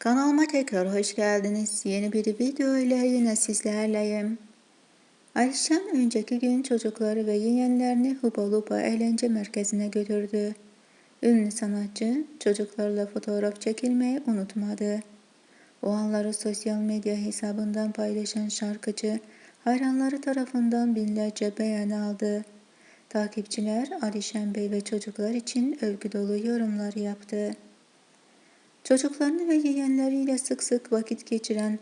Kanalıma tekrar hoş geldiniz. Yeni bir video ile yine sizlerleyim. Alişan önceki gün çocukları ve yeğenlerini Huba Lupa eğlence merkezine götürdü. Ünlü sanatçı çocuklarla fotoğraf çekilmeyi unutmadı. O anları sosyal medya hesabından paylaşan şarkıcı hayranları tarafından binlerce beğeni aldı. Takipçiler Alişan Bey ve çocuklar için övgü dolu yorumlar yaptı. Çocuklarını ve yeğenleriyle sık sık vakit geçiren,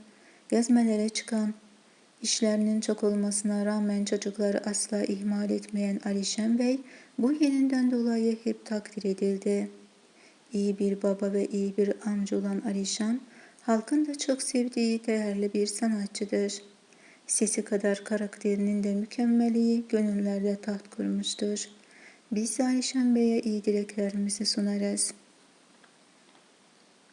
gezmelere çıkan, işlerinin çok olmasına rağmen çocukları asla ihmal etmeyen Alişan Bey bu yeninden dolayı hep takdir edildi. İyi bir baba ve iyi bir amca olan Alişan, halkın da çok sevdiği değerli bir sanatçıdır. Sesi kadar karakterinin de mükemmeliği gönüllerde taht kurmuştur. Biz de Alişan Bey'e iyi dileklerimizi sunarız.